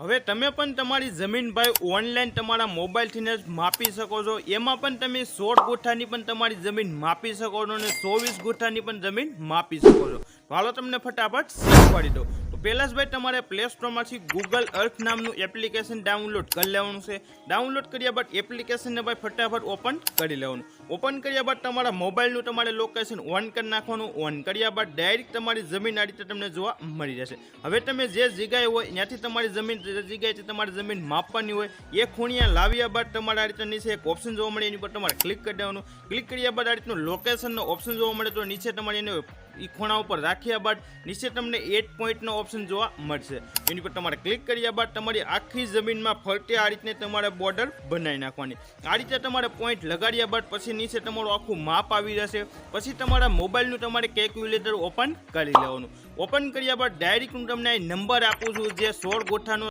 હવે તમે પણ તમારી જમીન ભાઈ ઓનલાઈન તમારા મોબાઈલથી જ માપી શકો છો. એમાં પણ તમે સોળ ગુઠ્ઠાની પણ તમારી જમીન માપી શકો છો અને ચોવીસ ગુઠ્ઠાની પણ જમીન માપી શકો છો. હાલો તમને ફટાફટ શીખવાડી દો તો જ ભાઈ તમારે પ્લે સ્ટોરમાંથી ગૂગલ અર્થ નામનું એપ્લિકેશન ડાઉનલોડ કરી લેવાનું છે. ડાઉનલોડ કર્યા બાદ એપ્લિકેશનને ભાઈ ફટાફટ ઓપન કરી લેવાનું. ઓપન કર્યા બાદ તમારા મોબાઈલનું તમારે લોકેશન ઓન કરી નાખવાનું. ઓન કર્યા બાદ ડાયરેક્ટ તમારી જમીન આ રીતે તમને જોવા મળી જશે. હવે તમે જે જગ્યાએ હોય, ત્યાંથી તમારી જમીન, જે જગ્યાએથી તમારી જમીન માપવાની હોય, એ ખૂણિયા લાવ્યા બાદ તમારે આ રીતે નીચે એક ઓપ્શન જોવા મળે, એની પર તમારે ક્લિક કરી દેવાનું. ક્લિક કર્યા બાદ આ રીતનું લોકેશનનો ઓપ્શન જોવા મળે, તો નીચે તમારે એને એ ખૂણા ઉપર રાખ્યા બાદ નીચે તમને એટ પોઈન્ટનો ઓપ્શન જોવા મળશે. એની પર તમારે ક્લિક કર્યા બાદ તમારી આખી જમીનમાં ફરતે આ રીતને તમારે બોર્ડર બનાવી નાખવાની. આ રીતે તમારે પોઈન્ટ લગાડ્યા બાદ પછી નીચે તમારું આખું માપ આવી જશે. પછી તમારા મોબાઈલનું તમારે કેલ્ક્યુલેટર ઓપન કરી લેવાનું. ઓપન કર્યા બાદ ડાયરેક્ટ હું તમને નંબર આપું છું જે સોળ ગોઠાનો